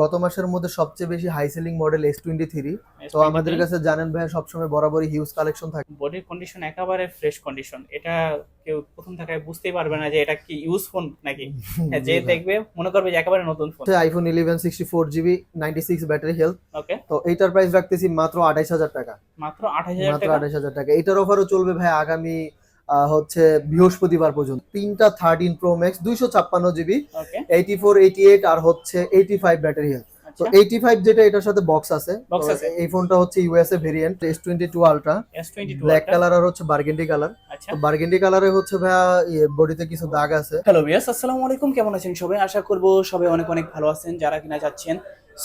গত মাসের মধ্যে সবচেয়ে বেশি high selling model S twenty three তো আমাদের কাছে জানেন ভাই সবসময় বরাবরই হিউজ কালেকশন থাকে। বডির কন্ডিশন একেবারে ফ্রেশ কন্ডিশন এটা কেউ প্রথম থাকায় বুঝতেই পারবে না যে এটা কি ইউজ ফোন নাকি। হ্যাঁ, যে দেখবে মনে করবে যে একেবারে নতুন phone iPhone eleven sixty four GB ninety six battery health okay তো এইটার প্রাইস রাখতেছি মাত্র আঠাইশ হাজার টাকা। মাত্র আঠাশ হাজার মাত্র টাকা? আঠাইশ হাজার টাকা। এটার অফারও চলবে ভাই আগামী হচ্ছে বৃহস্পতিবার পর্যন্ত। তিনটা থার্টিন প্রো ম্যাক্স দুইশো ছাপ্পান্ন GB eighty four eighty eight আর হচ্ছে এইটি ফাইভ ব্যাটারি হেলথ তো আচ্ছা। এইটি ফাইভ যেটা এটার সাথে বক্স আছে। এই ফোনটা হচ্ছে USA variant S twenty two ultra twenty two black colour আর হচ্ছে বার্গেন্ডি কালার আচ্ছা। তো বার্গেন্ডি কালারে হচ্ছে ভাইয়া বডিতে কিছু দাগ আছে। হ্যালো ভিয়াস আসসালামু আলাইকুম। কেমন আছেন সবাই? আশা করব সবাই অনেক অনেক ভালো আছেন। যারা কিনা যাচ্ছেন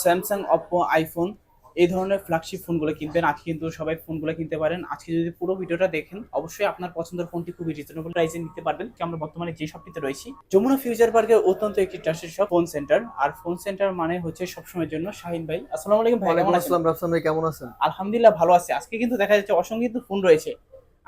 স্যামসাং অপো আইফোন এই ধরনের ফ্ল্যাগশিপ ফোনগুলো কিনবেন। আজকে কিন্তু সবাই ফোনগুলো কিনতে পারেন। আজকে যদি পুরো ভিডিওটা দেখেন অবশ্যই আপনার পছন্দের ফোনটি খুবই রিজনেবল প্রাইসে নিতে পারবেন। কি আমরা বর্তমানে যে শপটিতে রয়েছি যমুনা ফিউচার পার্কের অত্যন্ত একটি ট্রাস্টেড শপ ফোন সেন্টার আর ফোন সেন্টার মানে হচ্ছে সবসময়ের জন্য শাহিন ভাই। আসসালামু আলাইকুম ভাই কেমন আছেন? আসসালাম রাফসান ভাই কেমন আছেন? আলহামদুলিল্লাহ ভালো আছে। আজকে কিন্তু দেখা যাচ্ছে অসংখ্য ফোন রয়েছে।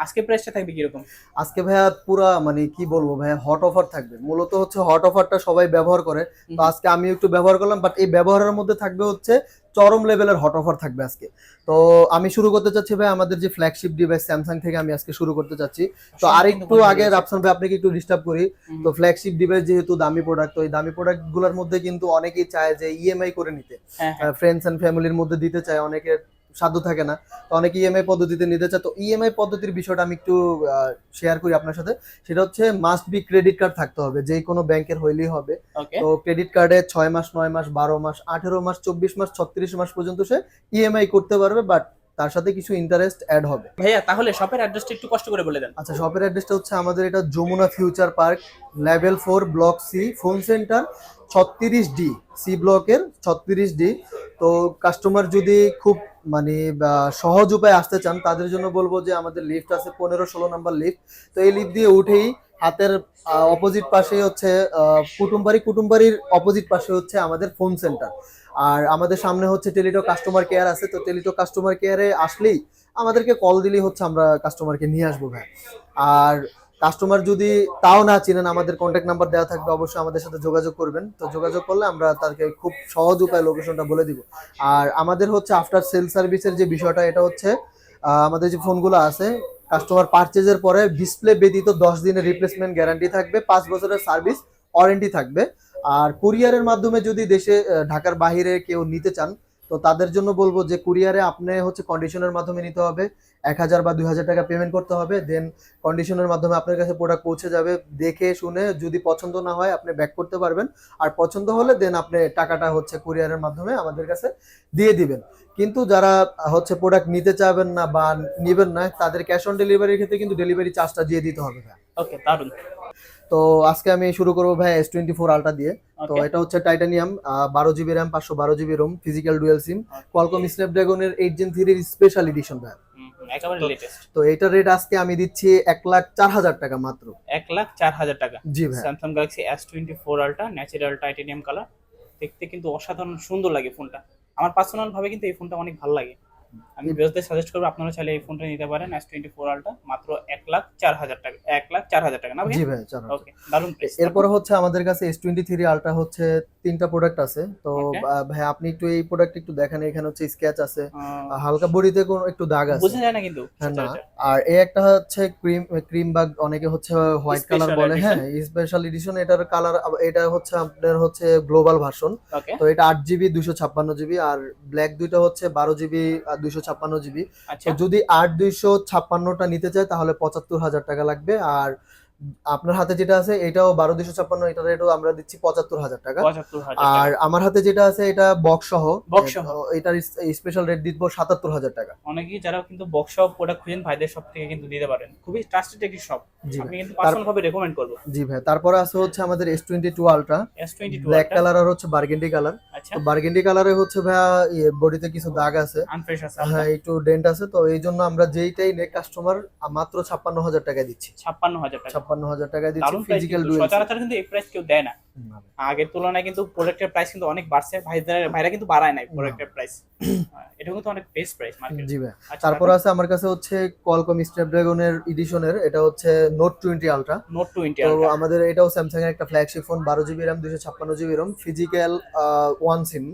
আজকে প্রাইসটা থাকবে কীরকম? আজকে ভাইয়া পুরা মানে কি বলব ভাইয়া হট অফার থাকবে। মূলত হচ্ছে হট অফারটা সবাই ব্যবহার করে। তো আজকে আমি একটু ব্যবহার করলাম বাট এই ব্যবহারের মধ্যে থাকবে হচ্ছে চরম লেভেলের হট অফার থাকবে আজকে। তো আমি শুরু করতে চাচ্ছি ভাই আমাদের যে ফ্ল্যাগশিপ ডিভাইস স্যামসাং থেকে আমি আজকে শুরু করতে চাচ্ছি। তো আরেকটু আগে রাফসান ভাই আপনাকে একটু ডিস্টার্ব করি। তো ফ্ল্যাগশিপ ডিভাইস যেহেতু দামি প্রোডাক্ট তো এই দামি প্রোডাক্টগুলোর মধ্যে কিন্তু অনেকেই চায় যে ইএমআই করে নিতে। ফ্রেন্ডস এন্ড ফ্যামিলির মধ্যে দিতে চায় অনেকের সাধ্য থাকে না। তো অনেকে ইএমআই পদ্ধতিতে নিতে চায়। তো ইএমআই পদ্ধতির বিষয়টা আমি একটু শেয়ার করি আপনার সাথে। সেটা হচ্ছে মাস্ট বি ক্রেডিট কার্ড থাকতে হবে। যে কোনো ব্যাংকের হইলেই হবে। তো ক্রেডিট কার্ডে ছয় মাস নয় মাস বারো মাস আঠেরো মাস চব্বিশ মাস ছত্রিশ মাস পর্যন্ত সে ইএমআই করতে পারবে। বাট তার সাথে কিছু ইন্টারেস্ট অ্যাড হবে। ভাইয়া তাহলে শপের অ্যাড্রেসটা একটু কষ্ট করে বলে দেন। আচ্ছা শপের অ্যাড্রেসটা হচ্ছে আমাদের এটা Jamuna future park level four block C phone centre ছত্রিশ ডি সি ব্লকের ছত্রিশ ডি তো কাস্টমার যদি খুব মানে সহজ উপায়ে আসতে চান তাদের জন্য বলব যে আমাদের লিফট আছে পনেরো ষোলো নাম্বার লিফট তো এই লিফট দিয়ে উঠেই হাতের অপোজিট পাশে হচ্ছে কুটুমবাড়ি কুটুমবাড়ির অপোজিট পাশে হচ্ছে আমাদের ফোন সেন্টার আর আমাদের সামনে হচ্ছে টেলিটো কাস্টমার কেয়ার আছে, তো টেলিটো কাস্টমার কেয়ারে আসলেই আমাদেরকে কল দিলেই হচ্ছে আমরা কাস্টমারকে নিয়ে আসব ভাই। আর কাস্টমার যদি তাও না চিনেন, আমাদের কন্ট্যাক্ট নাম্বার দেওয়া থাকবে, অবশ্যই আমাদের সাথে যোগাযোগ করবেন। তো যোগাযোগ করলে আমরা তাকে খুব সহজ উপায়ে লোকেশনটা বলে দিব। আর আমাদের হচ্ছে আফটার সেল সার্ভিসের যে বিষয়টা, এটা হচ্ছে আমাদের যে ফোনগুলো আছে কাস্টমার পারচেজের পরে ডিসপ্লে ব্যতীত দশ দিনের রিপ্লেসমেন্ট গ্যারান্টি থাকবে, পাঁচ বছরের সার্ভিস ওয়ারেন্টি থাকবে। আর কুরিয়ারের মাধ্যমে যদি দেশে ঢাকার বাহিরে কেউ নিতে চান, তো তাদের জন্য বলব যে কুরিয়ারে আপনি হচ্ছে কন্ডিশনের মাধ্যমে নিতে হবে। এক হাজার বা দুই হাজার টাকা পেমেন্ট করতে হবে দেন কন্ডিশনের মাধ্যমে আপনার কাছে প্রোডাক্ট পৌঁছে যাবে। দেখে শুনে যদি পছন্দ না হয়, আপনি ব্যাক করতে পারবেন। আর পছন্দ হলে দেন আপনি টাকাটা হচ্ছে কুরিয়ারের মাধ্যমে আমাদের কাছে দিয়ে দিবেন। কিন্তু যারা হচ্ছে প্রোডাক্ট নিতে চাবেন না বা নিবেন না, তাদের ক্যাশ অন ডেলিভারির ক্ষেত্রে কিন্তু ডেলিভারি চার্জটা দিয়ে দিতে হবে ওকে দারুণ তো আজকে আমি শুরু করব ভাই এস টোয়েন্টি ফোর আলট্রা দিয়ে। তো এটা হচ্ছে টাইটানিয়াম বারো জিবি র্যাম পাঁচশো বারো GB ROM physical dual SIM Qualcomm স্ন্যাপড্রাগনের eight gen থ্রির স্পেশাল এডিশন ভাই। একেবারে লেটেস্ট তো এটার রেট আজকে আমি দিচ্ছি এক লাখ চার হাজার টাকা মাত্র। এক লাখ চার হাজার টাকা। জি ভাই। Samsung Galaxy S twenty four ultra natural titanium colour দেখতে কিন্তু অসাধারণ সুন্দর লাগে ফোনটা। আমার পার্সোনাল ভাবে কিন্তু এই ফোনটা অনেক ভালো লাগে। আমি বিরোধীদের সাজেস্ট করব আপনারা চাইলে এই ফোনটা নিতে পারেন এস টোয়েন্টি ফোর আলট্রা মাত্র এক লাখ চার হাজার টাকা। এক লাখ চার হাজার টাকা না ভাই জি ভাই চার হাজার। ওকে দারুণ প্রাইস এরপরে হচ্ছে আমাদের কাছে এস টোয়েন্টি থ্রি আলট্রা হচ্ছে তিনটা প্রোডাক্ট আছে। তো. ভাই আপনি একটু এই প্রোডাক্ট একটু দেখেন এখানে হচ্ছে স্কেচ আছে। হালকা বডিতে কোনো একটু দাগ আছে। বোঝা যায় না কিন্তু হ্যাঁ না। আর এই একটা হচ্ছে ক্রিম ক্রিম বা অনেকে হচ্ছে হোয়াইট কালার বলে। হ্যাঁ স্পেশাল এডিশন এটার কালার এটা হচ্ছে আপনার হচ্ছে গ্লোবাল ভার্সন তো এটা আট জিবি দুশো ছাপ্পান্ন জিবি আর ব্ল্যাক দুইটা হচ্ছে বারো জিবি আর দুশো ছাপ্পান্ন জিবি আচ্ছা। তো যদি আট দুইশো ছাপ্পান্নটা নিতে চায় তাহলে পঁচাত্তর হাজার টাকা লাগবে। আর আপনার হাতে যেটা আছে এটাও বারো দুশো ছাপ্পান্ন এটার রেটও আমরা দিচ্ছি পঁচাত্তর হাজার টাকা। আর আমার হাতে যেটা আছে এটা বক্স সহ সহ। এটার স্পেশাল রেট দিব সাতাত্তর হাজার টাকা। অনেকেই যারা কিন্তু বক্স শপ প্রোডাক্ট খুঁজেন ভাইদের শপ থেকে কিন্তু দিতে পারেন। খুবই ট্রাস্টেড একটি শপ জি আমি কিন্তু পার্সোনাল ভাবে রেকমেন্ড করব। জি ভাই তারপরে আছে হচ্ছে আমাদের S twenty two ultra S twenty two black colour আর হচ্ছে বার্গেন্ডি কালার আচ্ছা। তো বার্গেন্ডি কালারে হচ্ছে ভাইয়া বডিতে কিছু দাগ আছে। আনফ্রেশ আছে হ্যাঁ একটু ডেন্ট আছে। তো এই জন্য আমরা যেইটাই নেক কাস্টমার মাত্র ছাপ্পান্ন হাজার টাকা দিচ্ছি। ছাপ্পান্ন হাজার টাকা। ছাপ্পান্ন হাজার টাকা দিচ্ছি ফিজিক্যাল ডুয়েল সচরাচর কিন্তু এই প্রাইস কেউ দেয় না। আগের তুলনায় কিন্তু প্রোডাক্টের প্রাইস কিন্তু অনেক বাড়ছে। ভাইদের ভাইরা কিন্তু বাড়ায় নাই প্রোডাক্টের প্রাইস এটা কিন্তু অনেক বেস্ট প্রাইস মার্কেট জি ভাই। আচ্ছা, তারপর আছে আমার কাছে হচ্ছে কলকম স্ন্যাপড্রাগনের এডিশনের এটা হচ্ছে note twenty ultra note twenty তো আমাদের এটাও স্যামসাং এর একটা ফ্ল্যাগশিপ ফোন বারো জিবি র্যাম দুশো ছাপ্পান্ন GB ROM physical one SIM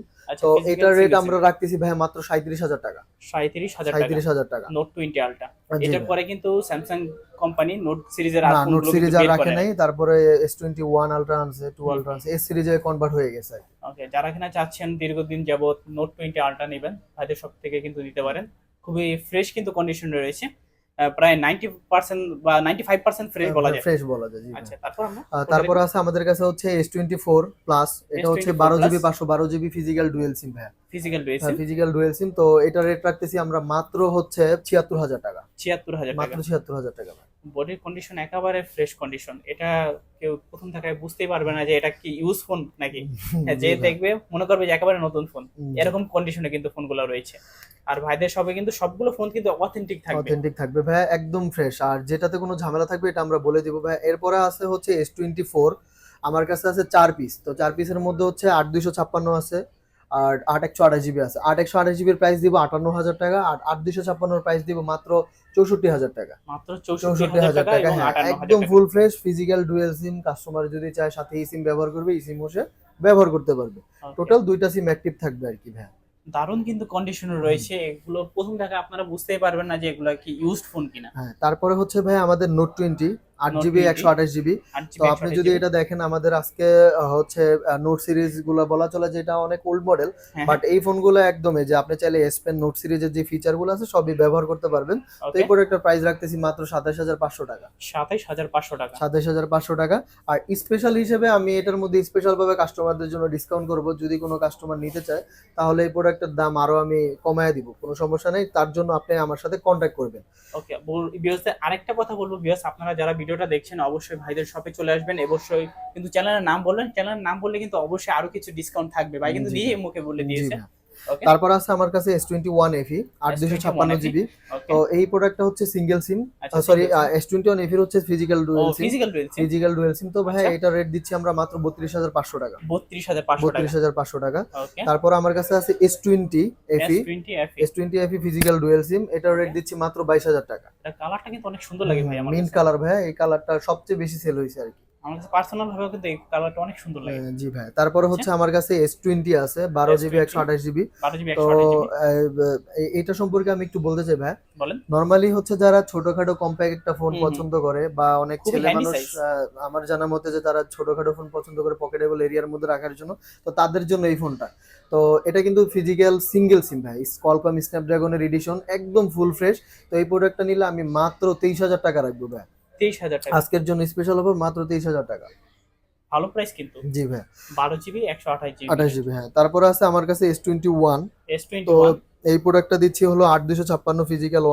তো এটার রেট আমরা রাখতেছি ভাই মাত্র সাঁত্রিশ হাজার টাকা। সাঁত্রিশ হাজার টাকা। সাঁত্রিশ হাজার টাকা। নোট টোয়েন্টি আলট্রা জি এটার পরে কিন্তু স্যামসাং কোম্পানি নোট সিরিজের না নোট সিরিজ আর রাখে নাই। তারপরে এস টোয়েন্টি ওয়ান আলট্রা আনছে টু। আলট্রা আনছে। এস সিরিজে কনভার্ট হয়ে গেছে ওকে যারা কিনা চাচ্ছেন দীর্ঘদিন যাবত নোট টোয়েন্টি আলট্রা নেবেন তাদের সব থেকে কিন্তু নিতে পারেন। খুবই ফ্রেশ কিন্তু কন্ডিশনে রয়েছে। প্রায় নাইনটি পার্সেন্ট বা নাইনটি ফাইভ পার্সেন্ট ফ্রেশ বলা যায়। ফ্রেশ বলা যায় আচ্ছা তারপর আমরা তারপর আছে আমাদের কাছে হচ্ছে এস টোয়েন্টি ফোর প্লাস এটা হচ্ছে S24 বারো জিবি পাঁচশো বারো জিবি ফিজিক্যাল ডুয়েল সিম ভাই ফিজিক্যাল রয়েছে ফিজিক্যাল ডুয়েল সিম তো এটা রেট রাখতেছি আমরা মাত্র হচ্ছে ছিয়াত্তর হাজার টাকা। ছিয়াত্তর হাজার টাকা। মাত্র ছিয়াত্তর হাজার টাকা ভাই। বডির কন্ডিশন একেবারে ফ্রেশ কন্ডিশন এটা কেউ প্রথম থাকায় বুঝতেই পারবে না যে এটা কি ইউজ ফোন নাকি? যে দেখবে মনে করবে যে একেবারে নতুন ফোন এরকম কন্ডিশনে কিন্তু ফোনগুলো রয়েছে। আর ভাইদের সবে কিন্তু সবগুলো ফোন কিন্তু অথেন্টিক থাকবে। অথেন্টিক থাকবে। ভাই একদম ফ্রেশ আর যেটাতে কোনো ঝামেলা থাকবে এটা আমরা বলে দিব। ভাই এরপরে আছে হচ্ছে এস টোয়েন্টি ফোর আমার কাছে আছে চার পিস তো চার পিসের মধ্যে হচ্ছে আট দুইশো ছাপ্পান্ন আছে। আর আট একশো আঠাশ জিবি আছে। আট একশো আঠাশ জিবির প্রাইস দিব আটান্ন হাজার টাকা আর আট দুইশো ছাপ্পান্নর প্রাইস দিব মাত্র চৌষট্টি হাজার টাকা। মাত্র চৌষট্টি হাজার টাকা হ্যাঁ একদম full fresh physical dual SIM customer যদি চায় সাথে এই সিম ব্যবহার করবে এই সিম বসে ব্যবহার করতে পারবে। টোটাল দুইটা সিম অ্যাক্টিভ থাকবে আর কি ভাই দারুণ কিন্তু কন্ডিশনে রয়েছে। এগুলো প্রথম দেখা আপনারা বুঝতেই পারবেন না যে এগুলো কি ইউজড ফোন কিনা। হ্যাঁ তারপরে হচ্ছে ভাই আমাদের নোট টোয়েন্টি আট জিবি একশো আঠাশ জিবি তো আপনি যদি এটা দেখেন আমাদের আজকে হচ্ছে নোট সিরিজগুলো বলা চলে যে এটা অনেক ওল্ড মডেল বাট এই ফোনগুলো একদমই যে আপনি চাইলে এস পেন নোট সিরিজের যে ফিচারগুলো আছে সবই ব্যবহার করতে পারবেন। তো এই প্রোডাক্টের প্রাইস রাখতেছি মাত্র সাতাশ হাজার পাঁচশো টাকা। সাতাইশ হাজার পাঁচশো টাকা। সাতাশ হাজার পাঁচশো টাকা। আর স্পেশাল হিসেবে আমি এটার মধ্যে স্পেশাল ভাবে কাস্টমারদের জন্য ডিসকাউন্ট করব যদি কোনো কাস্টমার নিতে চায় তাহলে এই প্রোডাক্টের দাম আরও আমি কমায় দিব কোনো সমস্যা নেই। তার জন্য আপনি আমার সাথে কন্ট্যাক্ট করবেন। ওকে আরেকটা কথা বলব বিয়স আপনারা যারা ভিডিওটা দেখছেন অবশ্যই ভাইদের শপে চলে আসবেন। অবশ্যই কিন্তু চ্যানেলের নাম বললেন চ্যানেলের নাম বললে কিন্তু অবশ্যই আরও কিছু ডিসকাউন্ট থাকবে। ভাই কিন্তু। দিয়ে মুখে বলে দিয়েছে। তারপর আছে আমার কাছে এস টোয়েন্টি ওয়ান এফি আট দুশো ছাপ্পান্ন জিবি তো এই প্রোডাক্টটা হচ্ছে single SIM sorry S twenty one এফির হচ্ছে physical dual SIM physical dual SIM তো ভাই আচ্ছা। এটা রেট দিচ্ছি আমরা মাত্র বত্রিশ হাজার পাঁচশো টাকা। বত্রিশ হাজার বত্রিশ হাজার পাঁচশো টাকা। তারপর আমার কাছে আছে S twenty FE twenty FE S twenty FE physical dual SIM এটা রেট দিচ্ছি মাত্র বাইশ হাজার টাকা। কালারটা কিন্তু অনেক সুন্দর লাগে ভাই আমার মিন্ট কালার ভাই এই কালারটা সবচেয়ে বেশি সেল হয়েছে আর কি। আমার কাছে পার্সোনাল ভাবে কিন্তু এই কালারটা অনেক সুন্দর লাগে। জি ভাই। তারপরে হচ্ছে আমার কাছে এস টোয়েন্টি আছে বারো জিবি S20 একশো আঠাশ জিবি। বারো জিবি তো এটা সম্পর্কে আমি একটু বলতে চাই ভাই। বলেন। নর্মালি হচ্ছে যারা ছোটখাটো কম্প্যাক্ট একটা ফোন। পছন্দ করে বা অনেক ছেলে মানুষ আমার জানা মতে যে তারা ছোটখাটো ফোন পছন্দ করে পকেটেবল এরিয়ার মধ্যে রাখার জন্য তো তাদের জন্য এই ফোনটা তো এটা কিন্তু ফিজিক্যাল সিঙ্গেল সিম ভাই কলকম স্ন্যাপড্রাগনের এডিশন একদম ফুল ফ্রেশ তো এই প্রোডাক্টটা নিলে আমি মাত্র তেইশ হাজার টাকা রাখব ভাই। তেইশ হাজার টাকা। আজকের জন্য স্পেশাল অফার মাত্র তেইশ হাজার টাকা। ভালো প্রাইস কিন্তু। জি ভাই। বারো জিবি একশো আঠাশ জিবি আঠাশ জিবি হ্যাঁ। তারপরে আছে আমার কাছে S twenty one S twenty one এই প্রোডাক্টটা দিচ্ছি হলো আট দুশো ছাপ্পান্ন ফিজিক্যাল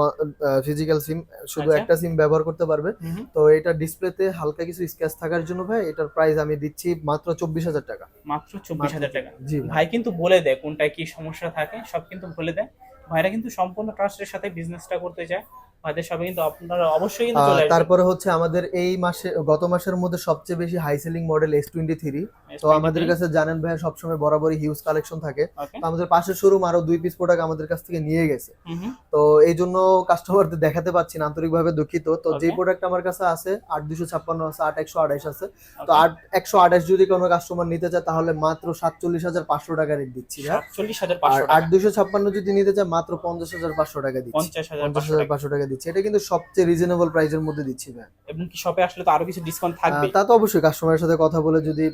ফিজিক্যাল সিম শুধু আচ্ছা। একটা সিম ব্যবহার করতে পারবে। তো এটা ডিসপ্লেতে হালকা কিছু স্ক্র্যাচ থাকার জন্য ভাই এটার প্রাইস আমি দিচ্ছি মাত্র চব্বিশ হাজার টাকা। মাত্র চব্বিশ হাজার টাকা। জি ভাই। ভাই কিন্তু বলে দেয় কোনটায় কি সমস্যা থাকে সব কিন্তু বলে দেয়। ভাইরা কিন্তু সম্পূর্ণ ট্রাস্টের সাথে বিজনেসটা করতে চায়। ভাইদের সবে কিন্তু আপনারা অবশ্যই কিন্তু চলে আসবেন। তারপরে হচ্ছে আমাদের এই মাসে গত মাসের মধ্যে সবচেয়ে বেশি high selling model S twenty three তো আমাদের কাছে জানেন ভাই সবসময় বরাবরই হিউজ কালেকশন থাকে। তো আমাদের পাশের শোরুম আরও দুই পিস প্রোডাক্ট আমাদের কাছ থেকে নিয়ে গেছে। তো এই জন্য কাস্টমারদের দেখাতে পাচ্ছি না আন্তরিকভাবে দুঃখিত। তো যে প্রোডাক্ট আমার কাছে আছে আট দুশো ছাপ্পান্ন আছে আট একশো আঠাশ আছে। তো আট একশো আঠাশ যদি কোনো কাস্টমার নিতে চায় তাহলে মাত্র সাতচল্লিশ হাজার পাঁচশো টাকা রেট দিচ্ছি আট টাকা। দুশো ছাপ্পান্ন যদি নিতে চায় মাত্র পঞ্চাশ হাজার পাঁচশো টাকা দিচ্ছি। পঞ্চাশ হাজার পঞ্চাশ পাঁচশো হাজার টাকা। পাঁচশো টাকা দিচ্ছি। এটা কিন্তু সবচেয়ে রিজনেবল প্রাইসের মধ্যে দিচ্ছি ভাই। এবং কি শপে আসলে তো আরও কিছু ডিসকাউন্ট থাকবে? তা তো অবশ্যই কাস্টমারের সাথে কথা বলে যদি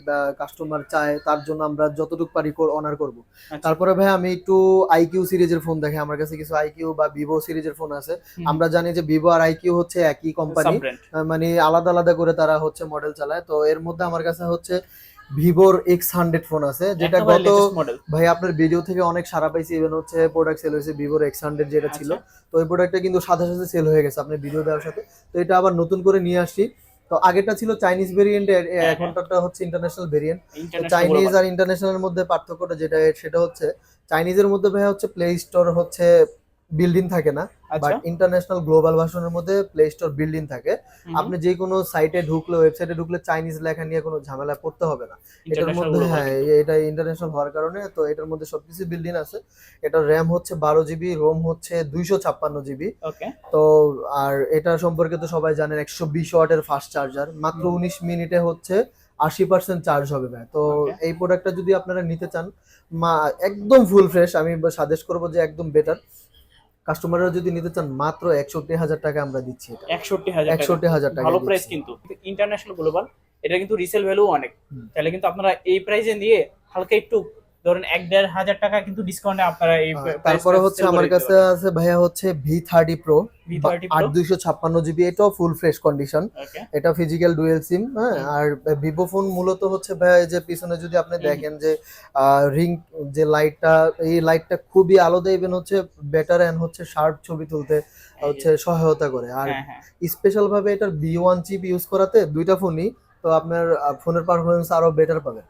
কাস্টমার চায় তার জন্য আমরা যতটুকু পারি অনার করব। আচ্ছা। তারপরে ভাই আমি একটু আইকিউ সিরিজের ফোন দেখে আমার কাছে কিছু আইকিউ বা ভিভো সিরিজের ফোন আছে। আমরা জানি যে ভিভো আর আইকিউ হচ্ছে একই কোম্পানি মানে আলাদা আলাদা করে তারা হচ্ছে মডেল চালায়। তো এর মধ্যে আমার কাছে হচ্ছে ভিভোর এক্স হান্ড্রেড ফোন আছে যেটা গত ভাই আপনার ভিডিও থেকে অনেক সারা পাইছি ইভেন হচ্ছে প্রোডাক্ট সেল হয়েছে ভিভোর এক্স হান্ড্রেড যেটা ছিল। আচ্ছা। তো ওই প্রোডাক্টটা কিন্তু সাথে সাথে সেল হয়ে গেছে আপনি ভিডিও দেওয়ার সাথে। তো এটা আবার নতুন করে নিয়ে আসছি। তো আগেরটা ছিল চাইনিজ ভেরিয়েন্ট। এখনটা হচ্ছে ইন্টারন্যাশনাল ভেরিয়েন্ট চাইনিজ আর ইন্টারন্যাশনালের মধ্যে পার্থক্যটা যেটা সেটা হচ্ছে চাইনিজের মধ্যে ভাই হচ্ছে প্লে স্টোর হচ্ছে বিল্ডিং থাকে না বাট ইন্টারন্যাশনাল গ্লোবাল ভার্সনের মধ্যে প্লে স্টোর বিল্ডিং থাকে। আপনি যে কোনো সাইটে ঢুকলে ওয়েবসাইটে ঢুকলে চাইনিজ লেখা নিয়ে কোনো ঝামেলা পড়তে হবে না। এটার মধ্যে হ্যাঁ এটা ইন্টারন্যাশনাল হওয়ার কারণে তো এটার মধ্যে সবকিছু বিল্ডিং আছে। এটার র্যাম হচ্ছে বারো জিবি রোম হচ্ছে দুইশো ছাপ্পান্ন জিবি ওকে তো আর এটা সম্পর্কে তো সবাই জানেন একশো বিশ ওয়াটের ফাস্ট চার্জার মাত্র। উনিশ মিনিটে হচ্ছে আশি পার্সেন্ট চার্জ হবে ভাই। তো. এই প্রোডাক্টটা যদি আপনারা নিতে চান মা একদম ফুল ফ্রেশ আমি সাজেস্ট করব যে একদম বেটার কাস্টমাররা যদি নিতে চান মাত্র একষট্টি হাজার টাকা আমরা দিচ্ছি এটা। একষট্টি হাজার টাকা। একষট্টি হাজার টাকা ভালো প্রাইস কিন্তু। ইন্টারন্যাশনাল গ্লোবাল এটা কিন্তু রিসেল ভ্যালু অনেক। তাহলে কিন্তু আপনারা এই প্রাইসে নিয়ে হালকা একটু ধরেন এক দেড় হাজার টাকা কিন্তু ডিসকাউন্টে আপনারা এই তারপরে হচ্ছে আমার কাছে আছে ভাইয়া হচ্ছে V thirty pro V30 Pro? আট দুইশো ছাপ্পান্ন জিবি এটাও ফুল ফ্রেশ কন্ডিশন এটা ফিজিক্যাল ডুয়েল সিম হ্যাঁ আর ভিভো ফোন মূলত হচ্ছে ভাই এই যে পিছনে যদি আপনি দেখেন যে রিং যে লাইটটা এই লাইটটা খুবই আলাদা ইভেন হচ্ছে বেটার এন্ড হচ্ছে শার্প ছবি তুলতে হচ্ছে সহায়তা করে। আর হ্যাঁ হ্যাঁ। স্পেশাল ভাবে এটার বি ওয়ান চিপ ইউজ করাতে দুইটা ফোনই তো আপনার ফোনের পারফরমেন্স আরও বেটার পাবে।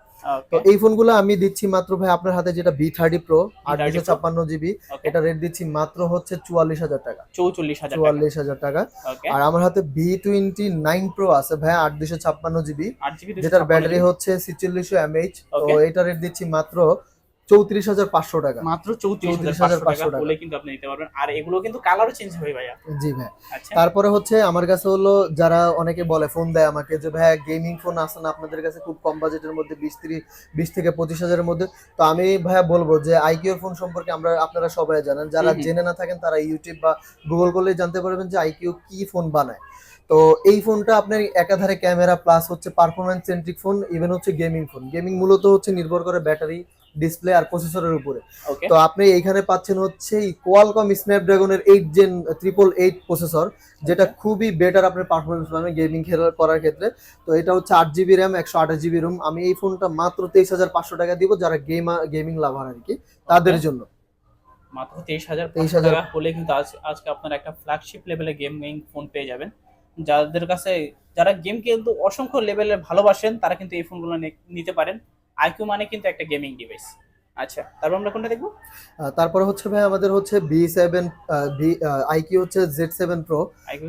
তো এই ফোনগুলো আমি দিচ্ছি মাত্র ভাই আপনার হাতে যেটা বি থার্টি প্রো আট দুশো? ছাপ্পান্ন জিবি এটা রেট দিচ্ছি মাত্র হচ্ছে চুয়াল্লিশ হাজার টাকা। চৌচল্লিশ হাজার চুয়াল্লিশ হাজার টাকা। আর আমার হাতে বি টোয়েন্টি নাইন প্রো আছে ভাই আট দুশো ছাপ্পান্ন জিবি যেটার ব্যাটারি হচ্ছে ছিচল্লিশশো এমএইচ তো এটা রেট দিচ্ছি মাত্র চৌত্রিশ হাজার পাঁচশো টাকা। মাত্র চৌত্রিশ হাজার পাঁচশো টাকা। কিন্তু আপনি নিতে পারবেন। আর এগুলো কিন্তু কালারও চেঞ্জ হবে ভাইয়া। জি ভাই। আচ্ছা। তারপরে হচ্ছে আমার কাছে হলো যারা অনেকে বলে ফোন দেয় আমাকে যে ভাই গেমিং ফোন আছে না? আপনাদের কাছে খুব কম বাজেটের মধ্যে বিশ তিরিশ বিশ থেকে পঁচিশ হাজারের মধ্যে। তো আমি ভাইয়া বলব যে আইকিউর ফোন সম্পর্কে আমরা আপনারা সবাই জানেন। যারা। জেনে না থাকেন তারা ইউটিউব বা গুগল করলে জানতে পারবেন যে আইকিউ কি ফোন বানায়। তো এই ফোনটা আপনার একাধারে ক্যামেরা প্লাস হচ্ছে পারফরমেন্স সেন্ট্রিক ফোন ইভেন হচ্ছে গেমিং ফোন গেমিং মূলত হচ্ছে নির্ভর করে ব্যাটারি ডিসপ্লে আর প্রসেসরের উপরে। তো আপনি এইখানে পাচ্ছেন হচ্ছে Qualcomm স্ন্যাপড্রাগনের eight gen triple eight processor যেটা খুবই বেটার আপনার পারফরমেন্স পাবেন গেমিং খেলার করার ক্ষেত্রে। তো এটা হচ্ছে আট জিবি র্যাম একশো আঠাশ জিবি রুম আমি এই ফোনটা মাত্র তেইশ হাজার পাঁচশো টাকা দিব যারা গেম গেমিং লাভার আর কি তাদের জন্য। মাত্র তেইশ হাজার 23,000 টাকা হলে কিন্তু আজ আজকে আপনার একটা ফ্ল্যাগশিপ লেভেলের গেমিং ফোন পেয়ে যাবেন। যাদের কাছে যারা গেম কিন্তু অসংখ্য লেভেলের ভালোবাসেন তারা কিন্তু এই ফোনগুলো নিতে পারেন। আইকিউ মানে কিন্তু একটা গেমিং ডিভাইস। আচ্ছা তারপর আমরা কোনটা দেখব? তারপরে হচ্ছে ভাই আমাদের হচ্ছে বি সেভেন আইকিউ হচ্ছে জেড সেভেন প্রো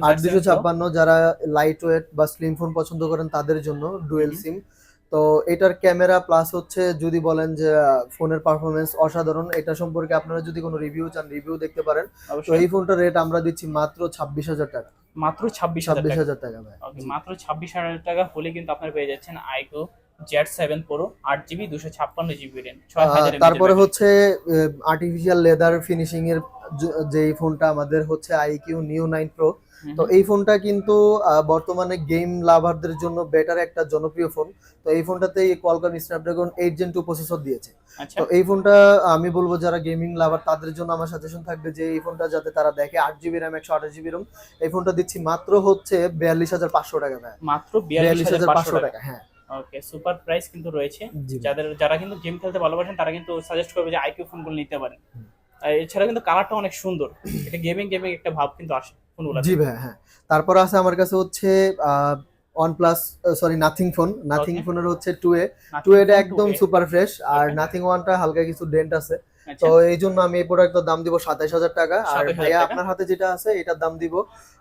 আট দুশো Z7 ছাপ্পান্ন যারা লাইট ওয়েট বা স্লিম ফোন পছন্দ করেন তাদের জন্য ডুয়েল সিম তো এটার ক্যামেরা প্লাস হচ্ছে যদি বলেন যে ফোনের পারফরমেন্স অসাধারণ। এটা সম্পর্কে আপনারা যদি কোনো রিভিউ চান রিভিউ দেখতে পারেন। তো এই ফোনটার রেট আমরা দিচ্ছি মাত্র ছাব্বিশ হাজার টাকা। মাত্র ছাব্বিশ হাজার ছাব্বিশ টাকা হাজার টাকা ভাই। মাত্র ছাব্বিশ হাজার টাকা হলে কিন্তু আপনারা পেয়ে যাচ্ছেন আইকো জেড সেভেন প্রো আট জিবি দুশো ছাপ্পান্ন জিবি র্যাম তারপরে হচ্ছে আর্টিফিশিয়াল লেদার ফিনিশিং এর য- ফোনটা আমাদের হচ্ছে আইকিউ নিউ নাইন প্রো তো এই ফোনটা কিন্তু বর্তমানে গেম লাভারদের জন্য বেটার একটা জনপ্রিয় ফোন তো এই ফোনটাতে Qualcomm Snapdragon eight gen two processor দিয়েছে। আচ্ছা। তো এই ফোনটা আমি বলব যারা গেমিং লাভার তাদের জন্য আমার সাজেশন থাকবে যে এই ফোনটা যাতে তারা দেখে আট জিবি র্যাম একশো আঠাশ জিবি রুম এই ফোনটা দিচ্ছি মাত্র হচ্ছে বিয়াল্লিশ হাজার পাঁচশো টাকা মাত্র বিয়াল্লিশ হাজার পাঁচশো টাকা হ্যাঁ। ওকে সুপার প্রাইস কিন্তু রয়েছে। যাদের যারা কিন্তু গেম খেলতে ভালোবাসেন তারা কিন্তু সাজেস্ট করবে যে আইকিউ ফোনগুলো নিতে পারেন। আর এছাড়া কিন্তু কালারটা অনেক সুন্দর। এটা গেমিং গেমিং একটা ভাব কিন্তু আসে ফোনগুলো জি ভাই হ্যাঁ। তারপর আছে আমার কাছে হচ্ছে one plus sorry nothing phone nothing ফোনের হচ্ছে টু এ টু এটা একদম সুপার ফ্রেশ আর নাথিং ওয়ানটা হালকা কিছু ডেন্ট আছে। তো এই জন্য আমি এই প্রোডাক্টের দাম দিব সাতাইশ হাজার টাকা। আর ভাইয়া আপনার হাতে যেটা আছে এটার দাম দিব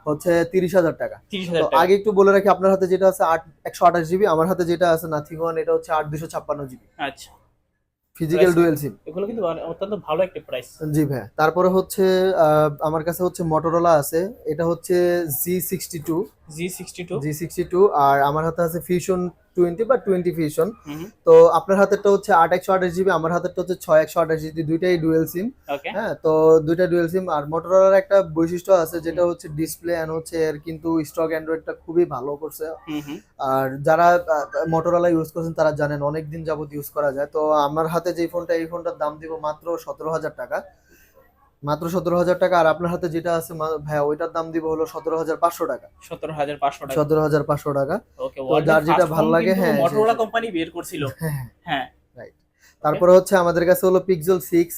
হচ্ছে তিরিশ হাজার টাকা। তো আগে একটু বলে রাখি আপনার হাতে যেটা আছে আট একশো আঠাশ জিবি আমার হাতে যেটা আছে নাথিং ওয়ান এটা হচ্ছে আট দুশো ছাপ্পান্ন জিবি আচ্ছা। ফিজিক্যাল ডুয়েল সিম এগুলো কিন্তু অত্যন্ত ভালো একটা প্রাইস জি ভাই তারপরে হচ্ছে আহ, আমার কাছে হচ্ছে মোটরোলা আছে এটা হচ্ছে G sixty two G sixty two G sixty two আর আমার হাতে আছে ফিউশন টোয়েন্টি বা টোয়েন্টি ফিউশন তো আপনার হাতেরটা হচ্ছে আট একশো আঠাশ জিবি আমার হাতেরটা হচ্ছে ছয় একশো আঠাশ জিবি দুইটাই ডুয়েল সিম হ্যাঁ তো দুইটা ডুয়েল সিম আর মোটরোলার একটা বৈশিষ্ট্য আছে যেটা হচ্ছে ডিসপ্লে এন্ড হচ্ছে এর কিন্তু স্টক অ্যান্ড্রয়েডটা খুবই ভালো করছে। আর যারা মোটরোলা ইউজ করছেন তারা জানেন অনেক দিন যাবত ইউজ করা যায়। তো আমার হাতে যে ফোনটা এই ফোনটার দাম দিব মাত্র সতেরো হাজার টাকা। মাত্র সতেরো হাজার টাকা আর আপনার হাতে যেটা আছে ভাইয়া ওইটার দাম দিব হলো সতেরো হাজার পাঁচশো টাকা। সতেরো হাজার পাঁচশো টাকা। সতেরো হাজার পাঁচশো টাকা। যার যেটা ভালো লাগে, হ্যাঁ, মোটরোলা কোম্পানি বের করছিল। হ্যাঁ হ্যাঁ। তারপরে হচ্ছে আমাদের কাছে হলো পিক্সেল সিক্স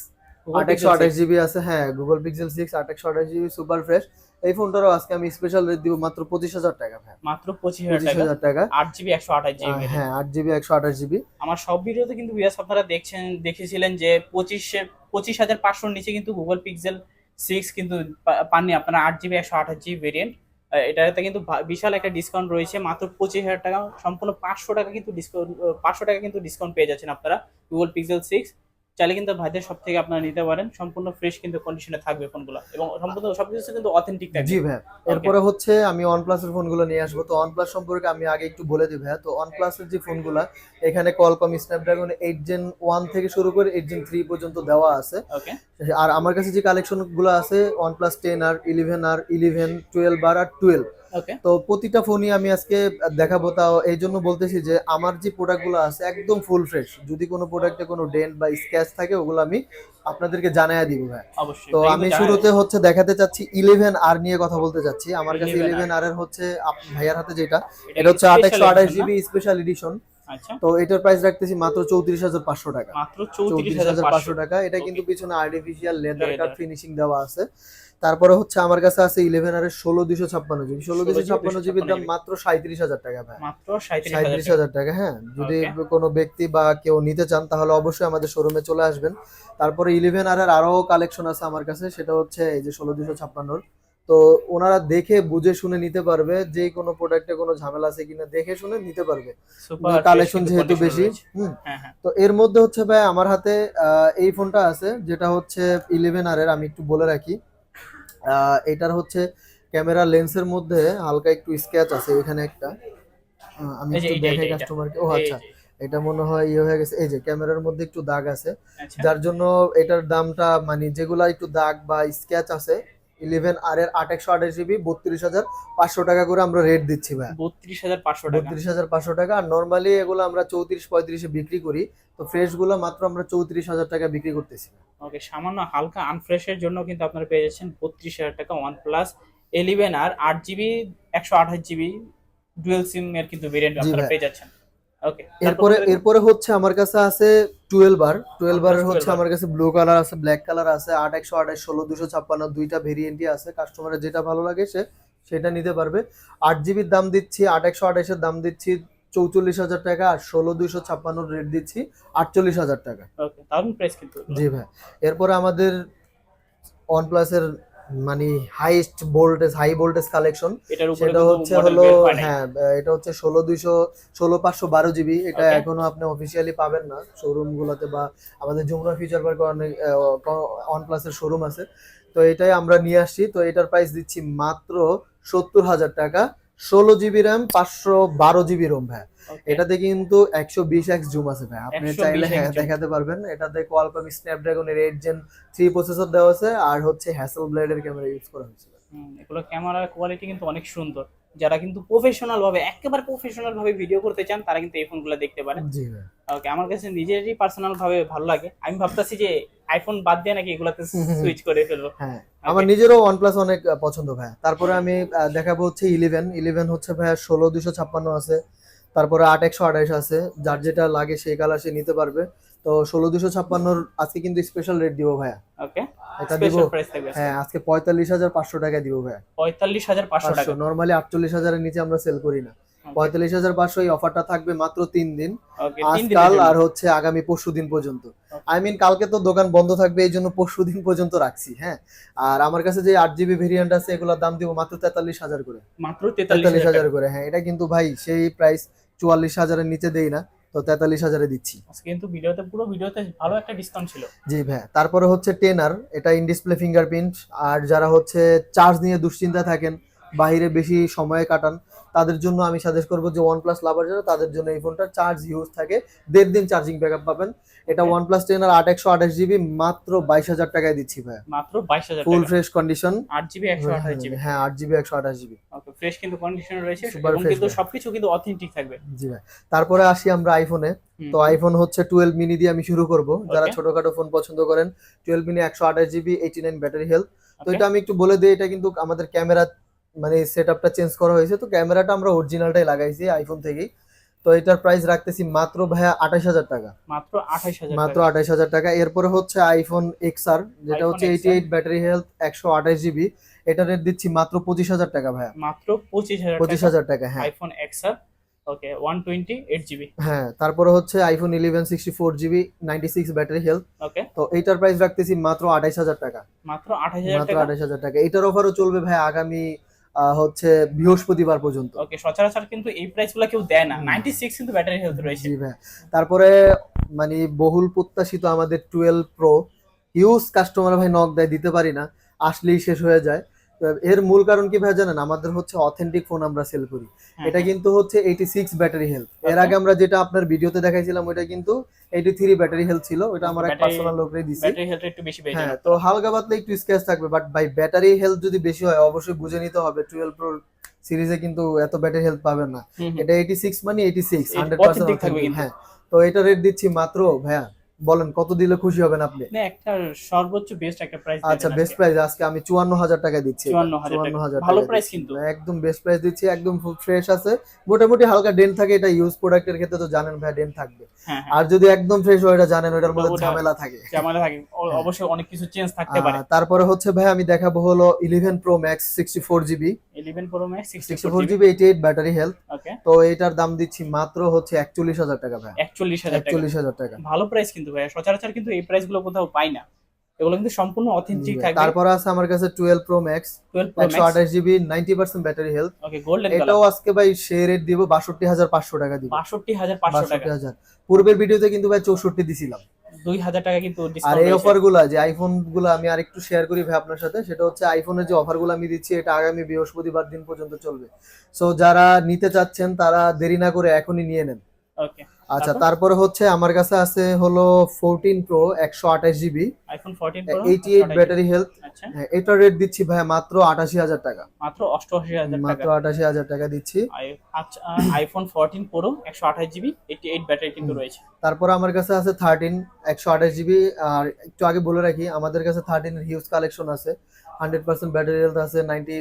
আট একশো আঠাশ 6 জিবি আছে হ্যাঁ গুগল পিক্সেল সিক্স আট একশো আঠাশ জিবি সুপার ফ্রেশ এই ফোনটারও আজকে আমি স্পেশাল রেট দিব মাত্র পঁচিশ হাজার টাকা ভাই। মাত্র পঁচিশ হাজার টাকা। আট জিবি একশো আঠাশ জিবি হ্যাঁ আট জিবি একশো আঠাশ জিবি আমার সব ভিডিওতে কিন্তু বিয়াস আপনারা দেখছেন দেখেছিলেন যে পঁচিশে পঁচিশ হাজার পাঁচশোর নিচে কিন্তু গুগল পিক্সেল সিক্স কিন্তু পাননি আপনারা। আট জিবি একশো আঠাশ জিবি ভেরিয়েন্ট এটাতে কিন্তু বিশাল একটা ডিসকাউন্ট রয়েছে। মাত্র পঁচিশ হাজার টাকা সম্পূর্ণ পাঁচশো টাকা কিন্তু ডিসকাউন্ট পাঁচশো টাকা কিন্তু ডিসকাউন্ট পেয়ে যাচ্ছেন আপনারা গুগল পিক্সেল সিক্স চাইলে কিন্তু ভাইদের সব থেকে আপনারা নিতে পারেন। সম্পূর্ণ ফ্রেশ কিন্তু কন্ডিশনে থাকবে ফোনগুলো। এবং সম্পূর্ণ সবকিছু কিন্তু অথেন্টিক থাকবে। জি ভাই। এরপরে হচ্ছে আমি ওয়ানপ্লাসের ফোনগুলো নিয়ে আসব। তো ওয়ানপ্লাস সম্পর্কে আমি আগে একটু বলে দিই ভাই তো ওয়ানপ্লাসের যে ফোনগুলো এখানে Qualcomm Snapdragon eight gen one থেকে শুরু করে এইট জেন থ্রি পর্যন্ত দেওয়া আছে। ওকে আর আমার কাছে যে কালেকশনগুলো আছে ওয়ানপ্লাস টেন আর ইলেভেন আর ইলেভেন টুয়েলভ আর টুয়েলভ ওকে তো প্রতিটা ফোনই আমি আজকে দেখাবো তাও এই জন্য বলতেছি যে আমার যে প্রোডাক্টগুলো আছে একদম ফুল ফ্রেশ যদি কোনো প্রোডাক্টে কোনো ডেন্ট বা স্ক্র্যাচ থাকে ওগুলো আমি আপনাদেরকে জানাইয়া দিব ভাই। তো আমি শুরুতে হচ্ছে দেখাতে চাচ্ছি ইলেভেন আর নিয়ে কথা বলতে চাচ্ছি। আমার কাছে ইলেভেন আর এর হচ্ছে ভাইয়ার হাতে যেটা এটা হচ্ছে আঠাশশো special আঠাশ জিবি স্পেশাল এডিশন তো এটার প্রাইস রাখতেছি মাত্র চৌত্রিশ হাজার পাঁচশো টাকা। মাত্র চৌত্রিশ হাজার পাঁচশো। টাকা। এটা কিন্তু পিছনে আর্টিফিশিয়াল লেদার কাট ফিনিশিং দেওয়া আছে। তারপরে হচ্ছে আমার কাছে আছে ইলেভেন আর ষোলো দুশো ছাপ্পান্ন জিবি। ষোলো দুশো 16 ছাপ্পান্ন জিবির দাম মাত্র সাঁত্রিশ হাজার টাকা ভাই। মাত্র সাঁত্রিশ হাজার টাকা। হ্যাঁ। যদি কোনো ব্যক্তি বা কেউ নিতে চান তাহলে অবশ্যই আমাদের শোরুমে চলে আসবেন। তারপরে ইলেভেন আর এর আরও কালেকশন আছে আমার কাছে সেটা হচ্ছে এই যে ষোলো দুশো ছাপ্পান্নর। তো ওনারা দেখে বুঝে শুনে নিতে পারবে। যে কোনো প্রোডাক্টে কোনো ঝামেলা আছে কিনা দেখে শুনে নিতে পারবে। কালেকশন যেহেতু বেশি হুম। হ্যাঁ হ্যাঁ। তো এর মধ্যে হচ্ছে ভাই আমার হাতে এই ফোনটা আছে যেটা হচ্ছে ইলেভেন আর এর আমি একটু বলে রাখি। এটার হচ্ছে ক্যামেরা লেন্সের মধ্যে হালকা একটু স্ক্যাচ আছে এখানে একটা। আমি একটু দেখাই কাস্টমারকে ও আচ্ছা। এটা মনে হয় ইয়ে হয়ে গেছে। এই যে ক্যামেরার মধ্যে একটু দাগ আছে। আচ্ছা। যার জন্য এটার দামটা মানে যেগুলা একটু দাগ বা স্ক্যাচ আছে ইলেভেন আর এর আট একশো আঠাশ জিবি বত্রিশ হাজার পাঁচশো টাকা করে আমরা রেট দিচ্ছি ভাই। বত্রিশ হাজার পাঁচশো টাকা। বত্রিশ হাজার পাঁচশো টাকা। আর নর্মালি এগুলো আমরা চৌত্রিশ পঁয়ত্রিশে বিক্রি করি। তো ফ্রেশগুলো মাত্র আমরা চৌত্রিশ হাজার টাকা বিক্রি করতেছি। ওকে সামান্য হালকা আনফ্রেশের জন্য কিন্তু আপনারা পেয়ে যাচ্ছেন বত্রিশ হাজার টাকা ওয়ান প্লাস এলিভেন আর আট জিবি একশো আঠাশ জিবি ডুয়েল সিম এর কিন্তু ভেরিয়েন্ট আপনারা পেয়ে যাচ্ছেন। এরপরে এরপরে হচ্ছে আমার কাছে আছে টুয়েলভ আর টুয়েলভ 12 হচ্ছে আমার কাছে ব্লু কালার আছে ব্ল্যাক কালার আছে আট একশো আঠাশ ষোলো দুশো ছাপ্পান্ন দুইটা ভেরিয়েন্টই আছে। কাস্টমারের যেটা ভালো লাগে সে সেটা নিতে পারবে। আট জিবির দাম দিচ্ছি আট একশো আঠাশের দাম দিচ্ছি চৌচল্লিশ হাজার টাকা আর ষোলো দুইশো ছাপ্পান্ন রেট দিচ্ছি আটচল্লিশ হাজার টাকা। জি ভাই। এরপরে আমাদের ওয়ানপ্লাসের মানে highest voltage high voltage collection সেটা হচ্ছে হলো হ্যাঁ এটা হচ্ছে ষোলো দুইশো ষোলো পাঁচশো বারো জিবি এটা এখনও আপনি অফিসিয়ালি পাবেন না শোরুম গুলোতে বা আমাদের যমুনা ফিউচার পার্কে অনেক ওয়ান ওয়ানপ্লাসের শোরুম আছে। তো এটাই আমরা নিয়ে আসছি তো এটার প্রাইস দিচ্ছি মাত্র সত্তর হাজার টাকা। ষোলো জিবি র্যাম পাঁচশো বারো জিবি রোম ভাই। এটাতে কিন্তু একশো বিশ এক্স জুম আছে ভাই। আপনি চাইলে দেখাতে পারবেন। এটাতে কোয়ালকম স্ন্যাপড্রাগনের এইট জেন থ্রি প্রসেসর দেওয়া আছে আর হচ্ছে হ্যাসেল ব্লেডের ক্যামেরা ইউজ করা হয়েছে এগুলো ক্যামেরার কোয়ালিটি কিন্তু অনেক সুন্দর। যারা কিন্তু প্রফেশনাল ভাবে একেবারে প্রফেশনাল ভাবে ভিডিও করতে চান তারা কিন্তু এই ফোনগুলো দেখতে পারেন। জি ওকে আমার কাছে নিজেরই পার্সোনাল ভাবে ভালো লাগে। আমি ভাবতাছি যে আইফোন বাদ দিয়ে নাকি এগুলাতে সুইচ করে ফেলব। হ্যাঁ আমার নিজেরও ওয়ানপ্লাস অনেক পছন্দ ভাই। তারপরে আমি দেখাবো হচ্ছে ইলেভেন ইলেভেন হচ্ছে ভাই ষোলো দুশো ছাপ্পান্ন আছে। তারপরে আট একশো আঠাশ আছে। যার যেটা লাগে সেই কালার সে নিতে পারবে। তো ষোলো দুশো ছাপ্পান্নর আজকে কিন্তু স্পেশাল রেট দিব ভাইয়া। ওকে এটা দিব হ্যাঁ আজকে পঁয়তাল্লিশ হাজার পাঁচশো টাকা দিব ভাইয়া। পঁয়তাল্লিশ হাজার পাঁচশো টাকা। নর্মালি আটচল্লিশ হাজারের নিচে আমরা সেল করি না। পঁয়তাল্লিশ হাজার পাঁচশো এই অফারটা থাকবে মাত্র তিন দিন। ওকে আজ তিন কাল দিনের আর হচ্ছে আগামী পরশু দিন পর্যন্ত। আই মিন কালকে তো দোকান বন্ধ থাকবে এই জন্য পরশু দিন পর্যন্ত রাখছি হ্যাঁ। আর আমার কাছে যে আট জিবি ভেরিয়েন্ট আছে এগুলোর দাম দিব মাত্র তেতাল্লিশ হাজার করে। মাত্র তেতাল্লিশ হাজার করে হ্যাঁ। এটা কিন্তু ভাই সেই প্রাইস চুয়াল্লিশ হাজারের নিচে দেই না। তো তেতাল্লিশ হাজারে দিচ্ছি। কিন্তু ভিডিওতে পুরো ভিডিওতে ভালো একটা ডিসকাউন্ট ছিল। জি ভাই তারপরে হচ্ছে টেনার এটা ইন ডিসপ্লে ফিঙ্গারপ্রিন্ট আর যারা হচ্ছে চার্জ নিয়ে দুশ্চিন্তা থাকেন বাইরে বেশি সময় কাটান তাদের জন্য আমি সাজেস্ট করব যে ওয়ানপ্লাস লাভার যারা তাদের জন্য এই ফোনটা চার্জ ইউজ থাকে। দেড় দিন চার্জিং ব্যাকআপ পাবেন। এটা Okay. ওয়ানপ্লাস টেনার আট একশো আঠাশ জিবি মাত্র বাইশ হাজার টাকায় দিচ্ছি ভাই মাত্র বাইশ হাজার ফুল ফ্রেশ কন্ডিশন আট জিবি একশো আঠাশ জিবি হ্যাঁ আট জিবি একশো আঠাশ জিবি ফ্রেশ কিন্তু কন্ডিশন রয়েছে কিন্তু সবকিছু কিন্তু অথেন্টিক থাকবে। জি ভাই। তারপরে আসি আমরা আইফোনে তো আইফোন হচ্ছে টুয়েলভ মিনি দিয়ে আমি শুরু করব। যারা ছোটখাটো ফোন পছন্দ করেন টুয়েলভ মিনি একশো আঠাশ GB eighty nine battery health তো এটা আমি একটু বলে দিই এটা কিন্তু আমাদের ক্যামেরা মানে সেট আপটা চেঞ্জ করা হয়েছে। তো ক্যামেরাটা আমরা অরিজিনালটাই লাগাইছি আইফোন থেকেই। তো এটার প্রাইস রাখতেছি মাত্র ভাইয়া আঠাশ হাজার টাকা। মাত্র আঠাইশ হাজার মাত্র আঠাশ হাজার টাকা। এরপরে হচ্ছে আইফোন এক্সআর যেটা হচ্ছে এইটি এইট ব্যাটারি হেলথ একশো আঠাশ জিবি এটা রেট দিচ্ছি মাত্র পঁচিশ হাজার টাকা ভাইয়া। মাত্র পঁচিশ হাজার পঁচিশ হাজার টাকা হ্যাঁ। IPhone XR okay one twenty eight GB হ্যাঁ তারপরে হচ্ছে iPhone eleven sixty four GB ninety six battery health okay তো এইটার প্রাইস রাখতেছি মাত্র আঠাইশ হাজার টাকা। মাত্র হাজার মাত্র আঠাইশ হাজার টাকা। এইটার অফারও চলবে ভাই আগামী হচ্ছে বৃহস্পতিবার পর্যন্ত। ওকে সচরাচর কিন্তু এই প্রাইসগুলো কেউ দেয় না। নাইনটি সিক্স কিন্তু ব্যাটারি হেলথ রয়েছে। জি ভাই তারপরে মানে বহুল প্রত্যাশিত আমাদের টুয়েলভ প্রো হিউজ কাস্টমার ভাই নক দেয় দিতে পারি না। আসলেই শেষ হয়ে যায়। এর মূল কারণ কি ভাই জানেন? আমাদের হচ্ছে অথেন্টিক ফোন আমরা সেল করি। হ্যাঁ, এটা কিন্তু হচ্ছে এইটি সিক্স ব্যাটারি হেলথ এর আগে আমরা যেটা আপনার ভিডিওতে দেখাইছিলাম ওটা কিন্তু এইটি থ্রি ব্যাটারি হেলথ ছিল। ওটা আমার এক পার্সোনাল লোকরে দিছি। ব্যাটারি হেলথ একটু বেশি পেয়ে হ্যাঁ তো হালকা পাতলা একটু স্ক্র্যাচ থাকবে। বাট বাই ব্যাটারি হেলথ যদি বেশি হয় অবশ্যই বুঝে নিতে হবে। টুয়েলভ প্রো সিরিজে কিন্তু এত ব্যাটারি হেলথ পাবেন না। এটা এইটি সিক্স মানে এইটি সিক্স হান্ড্রেড থাকবে কিন্তু। হ্যাঁ। তো এটা রেট দিচ্ছি মাত্র ভাইয়া। বলেন কত দিলে খুশি হবেন আপনি? না একটা সর্বোচ্চ বেস্ট একটা প্রাইস আচ্ছা বেস্ট প্রাইস আজকে। আমি চুয়ান্ন হাজার টাকা। দিচ্ছি 54,000 ভালো দিচ্ছি। কিন্তু। একদম বেস্ট প্রাইস দিচ্ছি একদম ফুল ফ্রেশ আছে। মোটামুটি হালকা ডেন্ট থাকে এটা ইউজ প্রোডাক্টের ক্ষেত্রে তো জানেন ভাই ডেন্ট থাকবে। হ্যাঁ হ্যাঁ। আর যদি একদম ফ্রেশ হয় এটা জানেন ওটার মধ্যে ঝামেলা থাকে। জামালে থাকে। অবশ্যই অনেক কিছু চেঞ্জ থাকতে পারে। তারপরে হচ্ছে ভাই আমি দেখাবো হলো eleven pro max sixty four GB 11 pro max sixty 64 four GB GB eighty eight battery health okay তো এটার দাম দিচ্ছি মাত্র হচ্ছে একচল্লিশ হাজার টাকা ভাই। 41000 টাকা। একচল্লিশ হাজার টাকা। ভালো প্রাইস কিন্তু ভাই সচরাচর কিন্তু এই প্রাইসগুলো কোথাও পাই না। এগুলো কিন্তু সম্পূর্ণ অথেন্টিক থাকবে। তারপর আছে আমার কাছে twelve pro max 12 pro max আঠাশ GB ninety percent battery health okay golden এটাও আজকে ভাই সে রেট দিব বাষট্টি হাজার পাঁচশো টাকা দিব। 62500 টাকা। পূর্বের ভিডিওতে কিন্তু ভাই চৌষট্টি দিছিলাম। 2000 টাকা কিন্তু আর এই অফারগুলা যে আইফোনগুলা আমি আর একটু শেয়ার করি ভাই আপনার সাথে সেটা হচ্ছে আইফোনের যে অফারগুলো আমি দিচ্ছি এটা আগামী বৃহস্পতিবার দিন পর্যন্ত চলবে। সো যারা নিতে চাচ্ছেন তারা দেরি না করে এখনই নিয়ে নেন। ওকে আচ্ছা তারপরে? হচ্ছে আমার কাছে আছে হলো ফোরটিন প্রো একশো আঠাশ GB iPhone 14 pro eighty eight battery health আচ্ছা। এটার রেট দিচ্ছি ভাই মাত্র আটাশি হাজার টাকা। মাত্র 88000 মাত্র টাকা। আটাশি হাজার টাকা দিচ্ছি। আচ্ছা আইফোন 14 প্রো 128 জিবি 88 ব্যাটারি কিন্তু রয়েছে। তারপর আমার কাছে আছে থার্টিন একশো আঠাশ জিবি আর একটু আগে বলে রাখি আমাদের কাছে থার্টিন হিউজ কালেকশন আছে। হান্ড্রেড পার্সেন্ট ব্যাটারি হেলথ আছে নাইনটি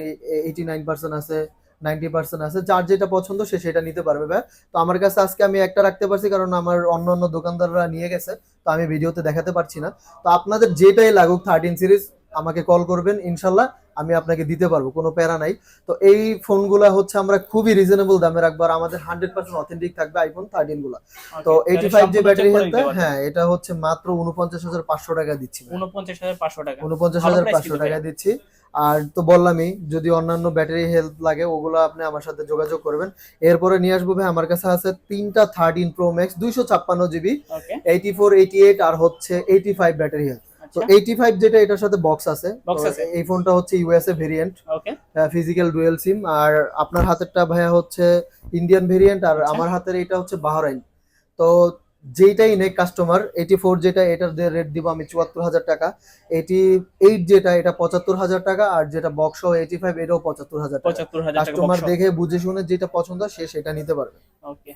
এইটি নাইন পার্সেন্ট আছে। নাইনটি পার্সেন্ট আছে। যার যেটা পছন্দ সে সেটা নিতে পারবে ভাই। তো আমার কাছে আজকে আমি একটা রাখতে পারছি কারণ আমার অন্য অন্য দোকানদাররা নিয়ে গেছে তো আমি ভিডিওতে দেখাতে পারছি না। তো আপনাদের যেটাই লাগুক থার্টিন সিরিজ আমাকে কল করবেন ইনশাল্লাহ আমি আপনাকে দিতে পারব কোনো প্যারা নাই। তো এই ফোনগুলা হচ্ছে আমরা খুবই রিজনেবল দামে রাখব আর আমাদের হান্ড্রেড পার্সেন্ট অথেন্টিক থাকবে আইফোন থার্টিনগুলা। তো Okay, এইটি ফাইভ সম্পূর্ণ ব্যাটারি হেলথ হ্যাঁ এটা হচ্ছে মাত্র উনপঞ্চাশ হাজার পাঁচশো টাকা দিচ্ছি ভাই। 49500 টাকা। উনপঞ্চাশ হাজার পাঁচশো টাকা দিচ্ছি। আর তো বললামই যদি অন্যান্য ব্যাটারি হেলথ লাগে ওগুলো আপনি আমার সাথে যোগাযোগ করবেন। এরপরে নিয়ে আসব ভাই আমার কাছে আছে তিনটা থার্টিন প্রো ম্যাক্স দুইশো ছাপ্পান্ন GB eighty four eighty eight আর হচ্ছে এইটি ফাইভ ব্যাটারি হেলথ তো আচ্ছা। এইটি ফাইভ যেটা এটার সাথে বক্স আছে। এই ফোনটা হচ্ছে USA variant physical dual SIM আর আপনার হাতেরটা ভাইয়া হচ্ছে ইন্ডিয়ান ভেরিয়েন্ট আর আচ্ছা। আমার হাতের এটা হচ্ছে বাহরাইন তো যেইটাই নেক কাস্টমার এইটি ফোর যেটা এটার রেট দিব আমি চুয়াত্তর হাজার টাকা এইটি এইট যেটা এটা পঁচাত্তর হাজার টাকা আর যেটা বক্স এইটি ফাইভ এটাও পঁচাত্তর হাজার টাকা। 75000 টাকা কাস্টমার দেখে বুঝে শুনে যেটা পছন্দ সে সেটা নিতে পারবে। ওকে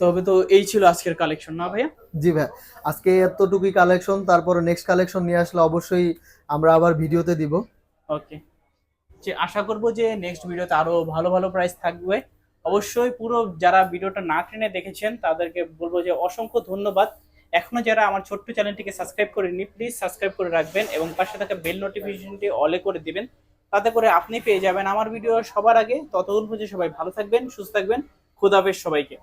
তবে তো এই ছিল আজকের কালেকশন না ভাইয়া? জি ভাই আজকে এতটুকুই কালেকশন তারপর নেক্সট কালেকশন নিয়ে আসলে অবশ্যই আমরা আবার ভিডিওতে দিব। ওকে আশা করব যে নেক্সট ভিডিওতে আরও ভালো ভালো প্রাইস থাকবে। অবশ্যই পুরো যারা ভিডিওটা না টেনে দেখেছেন, তাদেরকে বলব যে অসংখ্য ধন্যবাদ। এখনও যারা আমার ছোট্ট চ্যানেলটিকে সাবস্ক্রাইব করেননি প্লিজ সাবস্ক্রাইব করে রাখবেন এবং পাশে থাকা বেল নোটিফিকেশনটি অলে করে দিবেন। তাতে করে আপনি পেয়ে যাবেন আমার ভিডিও সবার আগে। ততক্ষণ পর্যন্ত সবাই ভালো থাকবেন, সুস্থ থাকবেন। খুদাবেশ সবাইকে।